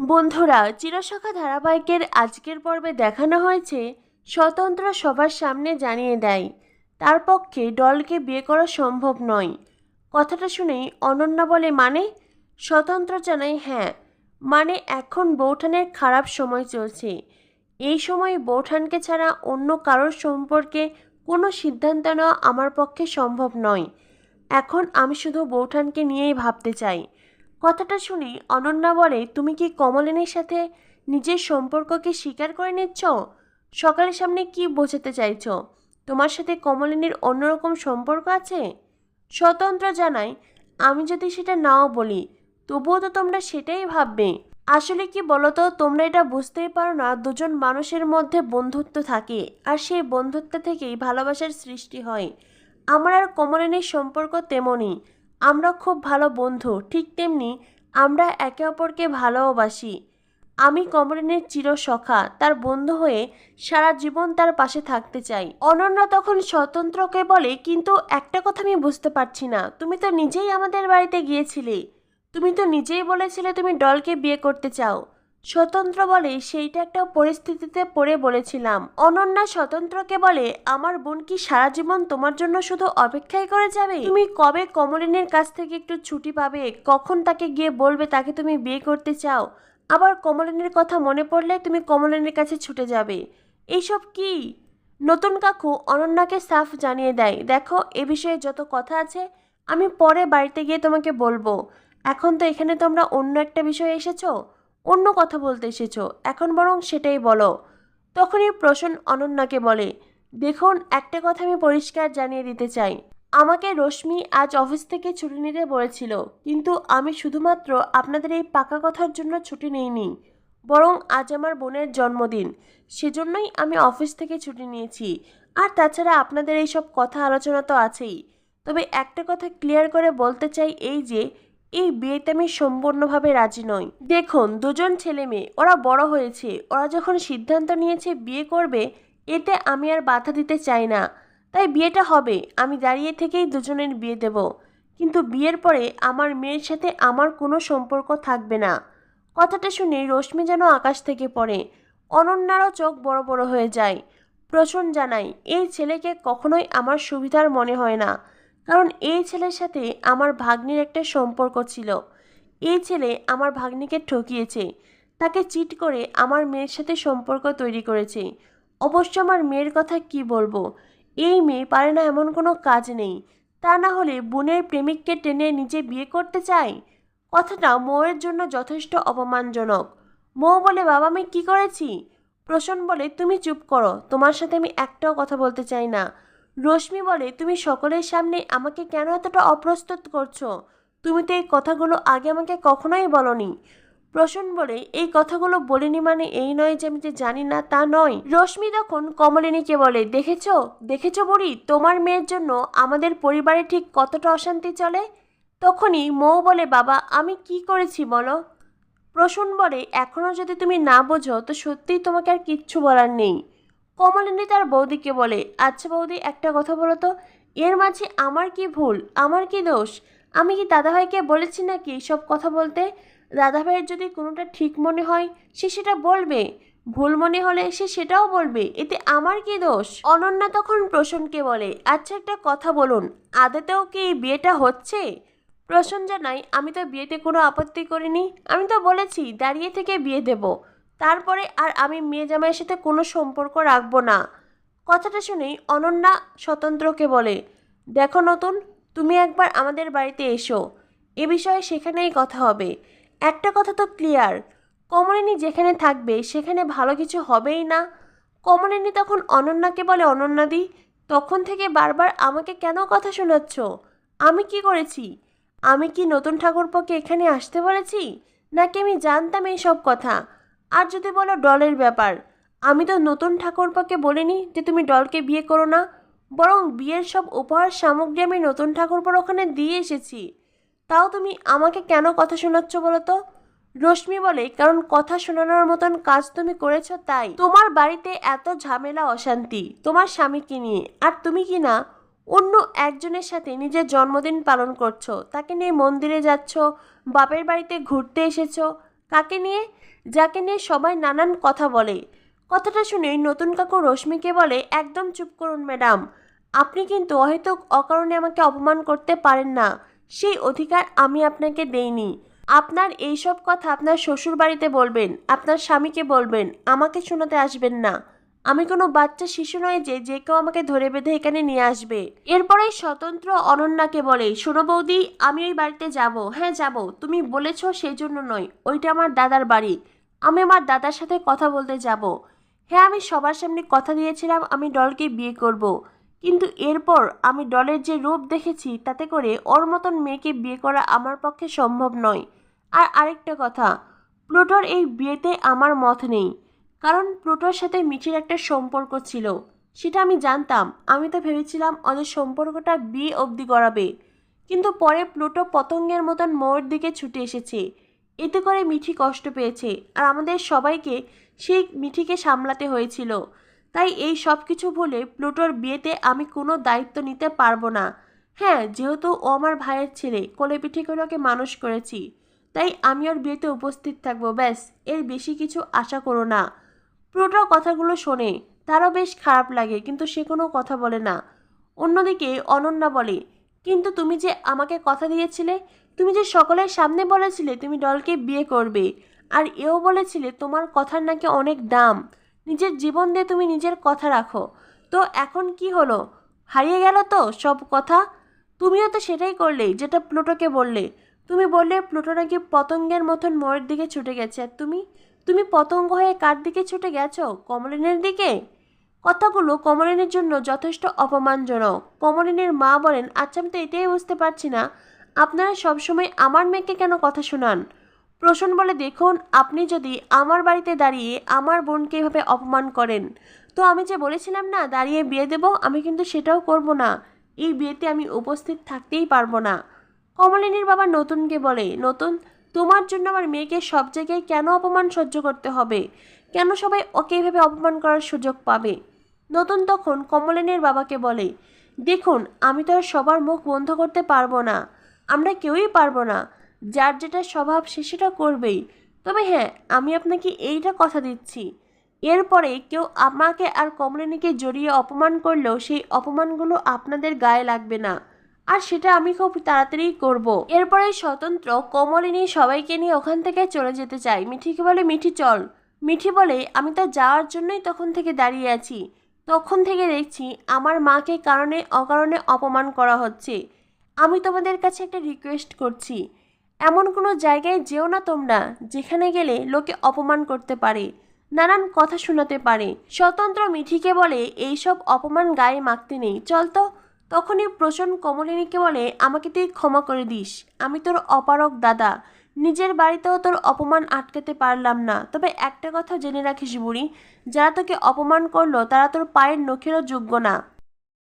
বন্ধুরা, চিরসখা ধারাবাহিকের আজকের পর্বে দেখানো হয়েছে স্বতন্ত্র সবার সামনে জানিয়ে দেয়, তার পক্ষে ডলকে বিয়ে করা সম্ভব নয়। কথাটা শুনেই অনন্যা বলে মানে? স্বতন্ত্র জানাই হ্যাঁ মানে এখন বৌঠানের খারাপ সময় চলছে। এই সময় বৌঠানকে ছাড়া অন্য কারোর সম্পর্কে কোনো সিদ্ধান্ত নেওয়া আমার পক্ষে সম্ভব নয়। এখন আমি শুধু বৌঠানকে নিয়েই ভাবতে চাই। কথাটা শুনে অনন্যা বলে, তুমি কি কমলিনীর সাথে নিজের সম্পর্ককে স্বীকার করে নিচ্ছ? সকালের সামনে কি বোঝাতে চাইছ? তোমার সাথে কমলিনীর অন্যরকম সম্পর্ক আছে? স্বতন্ত্র জানাই আমি যদি সেটা নাও বলি, তবুও তো তোমরা সেটাই ভাববে। আসলে কি বলো তো তোমরা এটা বুঝতেই পারো না, দুজন মানুষের মধ্যে বন্ধুত্ব থাকে, আর সেই বন্ধুত্ব থেকেই ভালোবাসার সৃষ্টি হয়। আমার আর কমলিনীর সম্পর্ক তেমনই। আমরা খুব ভালো বন্ধু, ঠিক তেমনি আমরা একে অপরকে ভালোবাসি। আমি কমরেনের চির সখা, তার বন্ধু হয়ে সারা জীবন তার পাশে থাকতে চাই। অনন্যা তখন স্বতন্ত্রকে বলে, কিন্তু একটা কথা আমি বুঝতে পারছি না। তুমি তো নিজেই আমাদের বাড়িতে গিয়েছিলে। তুমি তো নিজেই বলেছিলে তুমি ডলকে বিয়ে করতে চাও। স্বতন্ত্র বলে সেইটা একটা পরিস্থিতিতে পড়ে বলেছিলাম। অনন্যা স্বতন্ত্রকে বলে, আমার বোন কি সারা জীবন তোমার জন্য শুধু অপেক্ষাই করে যাবে? তুমি কবে কমলিনীর কাছ থেকে একটু ছুটি পাবে? কখন তাকে গিয়ে বলবে তাকে তুমি বিয়ে করতে চাও? আবার কমলিনীর কথা মনে পড়লে তুমি কমলিনীর কাছে ছুটে যাবে। এইসব কি? নতুন কাকু অনন্যাকে সাফ জানিয়ে দেয়, দেখো, এ বিষয়ে যত কথা আছে, আমি পরে বাড়িতে গিয়ে তোমাকে বলব। এখন তো এখানে তোমরা অন্য একটা বিষয়ে এসেছ? অন্য কথা বলতে এসেছ। এখন বরং সেটাই বলো। তখনই প্রসন্ন অনন্যাকে বলে, দেখুন, একটা কথা আমি পরিষ্কার জানিয়ে দিতে চাই। আমাকে রশ্মি আজ অফিস থেকে ছুটি নিতে বলেছিল, কিন্তু আমি শুধুমাত্র আপনাদের এই পাকা কথার জন্য ছুটি নিইনি। বরং আজ আমার বোনের জন্মদিন, সেজন্যই আমি অফিস থেকে ছুটি নিয়েছি। আর তাছাড়া আপনাদের এই সব কথা আলোচনা তো আছেই। তবে একটা কথা ক্লিয়ার করে বলতে চাই এই যে এই বিয়েতে আমি সম্পূর্ণভাবে রাজি নই। দেখুন, দুজন ছেলে মেয়ে, ওরা বড় হয়েছে, ওরা যখন সিদ্ধান্ত নিয়েছে বিয়ে করবে, এতে আমি আর বাধা দিতে চাই না। তাই বিয়েটা হবে, আমি দাঁড়িয়ে থেকেই দুজনের বিয়ে দেব। কিন্তু বিয়ের পরে আমার মেয়ের সাথে আমার কোনো সম্পর্ক থাকবে না। কথাটা শুনে রশ্মি যেন আকাশ থেকে পড়ে। অনন্যারও চোখ বড় বড় হয়ে যায়। প্রসন জানাই এই ছেলেকে কখনোই আমার সুবিধার মনে হয় না। কারণ এই ছেলের সাথে আমার ভাগ্নির একটা সম্পর্ক ছিল। এই ছেলে আমার ভাগ্নিকে ঠকিয়েছে। তাকে চিট করে আমার মেয়ের সাথে সম্পর্ক তৈরি করেছে। অবশ্য আমার মেয়ের কথা কি বলব? এই মেয়ে পারে না এমন কোনো কাজ নেই। তা না হলে বোনের প্রেমিককে টেনে নিজে বিয়ে করতে চায়? কথাটা মৌয়ের জন্য যথেষ্ট অপমানজনক। মৌ বলে, বাবা, আমি কি করেছি? প্রসন বলে, তুমি চুপ করো। তোমার সাথে আমি একটাও কথা বলতে চাই না। রশ্মি বলে, তুমি সকলের সামনে আমাকে কেন এতটা অপ্রস্তুত করছ? তুমি তো এই কথাগুলো আগে আমাকে কখনোই বলনি। প্রসন বলে, এই কথাগুলো বলিনি মানে এই নয় যে আমি যে জানি না তা নয়। রশ্মি তখন কমলিনীকে বলে, দেখেছ? দেখেছ বুড়ি? তোমার মেয়ের জন্য আমাদের পরিবারে ঠিক কতটা অশান্তি চলে? তখনই মৌ বলে, বাবা, আমি কি করেছি বলো? প্রসূন বলে এখনও যদি তুমি না বোঝো, তো সত্যিই তোমাকে আর কিচ্ছু বলার নেই। কমলিনী তার বৌদিকে বলে আচ্ছা বৌদি, একটা কথা বলো তো, এর মাঝে আমার কি ভুল? আমার কি দোষ? আমি কি দাদাভাইকে বলেছি নাকি সব কথা বলতে? দাদাভাইয়ের যদি কোনোটা ঠিক মনে হয়, সে সেটা বলবে। ভুল মনে হলে সে সেটাও বলবে। এতে আমার কি দোষ? অনন্যা তখন প্রসনকে বলে আচ্ছা একটা কথা বলুন, আদেতেও কি এই বিয়েটা হচ্ছে? প্রসন জানাই আমি তো বিয়েতে কোনো আপত্তি করিনি। আমি তো বলেছি, দাঁড়িয়ে থেকে বিয়ে দেব। তারপরে আর আমি মেয়ে জামাইয়ের সাথে কোনো সম্পর্ক রাখব না। কথাটা শুনেই অনন্যা স্বতন্ত্রকে বলে, দেখো নতুন, তুমি একবার আমাদের বাড়িতে এসো। এ বিষয়ে সেখানেই কথা হবে। একটা কথা তো ক্লিয়ার কমলিনী যেখানে থাকবে সেখানে ভালো কিছু হবেই না? কমলিনী তখন অনন্যাকে বলে, অনন্যাদি, তখন থেকে বারবার আমাকে কেন কথা শোনাচ্ছ? আমি কি করেছি? আমি কি নতুন ঠাকুরপোকে এখানে আসতে বলেছি? নাকি আমি জানতাম এই সব কথা? আর যদি বলো ডলের ব্যাপার, আমি তো নতুন ঠাকুরপাকে বলিনি যে তুমি ডলকে বিয়ে করো না। বরং বিয়ের সব উপহার সামগ্রী আমি নতুন ঠাকুরপার ওখানে দিয়ে এসেছি। তাও তুমি আমাকে কেন কথা শোনাচ্ছ বলো তো? রশ্মি বলে, কারণ কথা শোনানোর মতন কাজ তুমি করেছ তাই। তোমার বাড়িতে এত ঝামেলা, অশান্তি, তোমার স্বামীকে নিয়ে, আর তুমি কি না অন্য একজনের সাথে নিজের জন্মদিন পালন করছ, তাকে নিয়ে মন্দিরে যাচ্ছ, বাপের বাড়িতে ঘুরতে এসেছ কাকে নিয়ে? যাকে নিয়ে সবাই নানান কথা বলে। কথাটা শুনে নতুন কাকু রশ্মিকে বলে, একদম চুপ করুন, ম্যাডাম। আপনি কিন্তু অহেতুক অকারণে আমাকে অপমান করতে পারেন না। সেই অধিকার আমি আপনাকে দেইনি। আপনার এইসব কথা আপনার শ্বশুর বাড়িতে বলবেন, আপনার স্বামীকে বলবেন, আমাকে শোনাতে আসবেন না। আমি কোনো বাচ্চা শিশু নয় যে যে কেউ আমাকে ধরে বেঁধে এখানে নিয়ে আসবে। এরপরে স্বতন্ত্র অনন্যাকে বলে, শোনো বৌদি, আমি ওই বাড়িতে যাব। হ্যাঁ যাব। তুমি বলেছ সেই জন্য নয় ওইটা আমার দাদার বাড়ি। আমি আমার দাদার সাথে কথা বলতে যাব। হ্যাঁ আমি সবার সামনে কথা দিয়েছিলাম, আমি ডলকে বিয়ে করব। কিন্তু এরপর আমি ডলের যে রূপ দেখেছি, তাতে করে ওর মতন মেয়েকে বিয়ে করা আমার পক্ষে সম্ভব নয়। আর আরেকটা কথা, প্লুটোর এই বিয়েতে আমার মত নেই। কারণ প্লুটোর সাথে মিঠির একটা সম্পর্ক ছিল। সেটা আমি জানতাম। আমি তো ভেবেছিলাম ওদের সম্পর্কটা বিয়ে অবধি গড়াবে। কিন্তু পরে প্লুটো পতঙ্গের মতন মোড়ের দিকে ছুটে এসেছে। এতে করে মিঠি কষ্ট পেয়েছে আর আমাদের সবাইকে সেই মিঠিকে সামলাতে হয়েছিল। তাই এই সব কিছু বলে প্লুটোর বিয়েতে আমি কোনো দায়িত্ব নিতে পারব না। হ্যাঁ যেহেতু ও আমার ভাইয়ের ছেলে, কোলে পিঠে করে ওকে মানুষ করেছি। তাই আমি ওর বিয়েতে উপস্থিত থাকব, ব্যাস, এর বেশি কিছু আশা করো না। প্লুটো কথাগুলো শোনে। তারও বেশ খারাপ লাগে, কিন্তু সে কোনো কথা বলে না। অন্যদিকে অনন্যা বলে, কিন্তু তুমি যে আমাকে কথা দিয়েছিলে, তুমি যে সকলের সামনে বলেছিলে তুমি ডলকে বিয়ে করবে, আর এও বলেছিলে তোমার কথার নাকি অনেক দাম। নিজের জীবন দিয়ে তুমি নিজের কথা রাখো। তো এখন কি হলো? হারিয়ে গেল তো সব কথা? তুমিও তো সেটাই করলে, যেটা প্লুটোকে বললে। তুমি বললে প্লুটো নাকি পতঙ্গের মতন মোড়ের দিকে ছুটে গেছে, আর তুমি? তুমি পতঙ্গ হয়ে কার দিকে ছুটে গেছো? কমলিনের দিকে? কথাগুলো কমলিনীর জন্য যথেষ্ট অপমানজনক। কমলিনীর মা বলেন আচ্ছা আমি তো এটাই বুঝতে পারছি না। আপনারা সবসময় আমার মেয়েকে কেন কথা শোনান? প্রসন্ন বলে, দেখুন, আপনি যদি আমার বাড়িতে দাঁড়িয়ে আমার বোনকে এভাবে অপমান করেন, তো আমি যে বলেছিলাম না, দাঁড়িয়ে বিয়ে দেব, আমি কিন্তু সেটাও করব না। এই বিয়েতে আমি উপস্থিত থাকতেই পারব না। কমলিনীর বাবা নতুনকে বলে, নতুন তোমার জন্য আমার মেয়েকে সব জায়গায় কেন অপমান সহ্য করতে হবে? কেন সবাই ওকে এভাবে অপমান করার সুযোগ পাবে? নতুন তখন কমলিনীর বাবাকে বলে, দেখুন, আমি তো আর সবার মুখ বন্ধ করতে পারব না। আমরা কেউই পারব না। যার যেটা স্বভাব সে সেটা করবেই। তবে হ্যাঁ আমি আপনাকে এইটা কথা দিচ্ছি। এরপরে কেউ আমাকে আর কমলিনীকে জড়িয়ে অপমান করলেও সেই অপমানগুলো আপনাদের গায়ে লাগবে না। আর সেটা আমি খুব তাড়াতাড়ি করব। এরপরে স্বতন্ত্র কমলিনী সবাইকে নিয়ে ওখান থেকে চলে যেতে চাই। মিঠিকে বলে, মিঠি, চল। মিঠি বলে, আমি তো যাওয়ার জন্যই তখন থেকে দাঁড়িয়ে আছি। তখন থেকে দেখছি আমার মাকে কারণে অকারণে অপমান করা হচ্ছে। আমি তোমাদের কাছে একটা রিকোয়েস্ট করছি। এমন কোনো জায়গায় যেও না তোমরা, যেখানে গেলে লোকে অপমান করতে পারে, নানান কথা শোনাতে পারে। স্বতন্ত্র মিঠিকে বলে, এইসব অপমান গায়ে মাখতে নেই। চল তো তখনই প্রসন্ন কমলিনীকে বলে, আমাকে তুই ক্ষমা করে দিস। আমি তোর অপারক দাদা। নিজের বাড়িতেও তোর অপমান আটকাতে পারলাম না। তবে একটা কথা জেনে রাখিস বুড়ি, যারা তোকে অপমান করল তারা তোর পায়ের নখেরও যোগ্য না।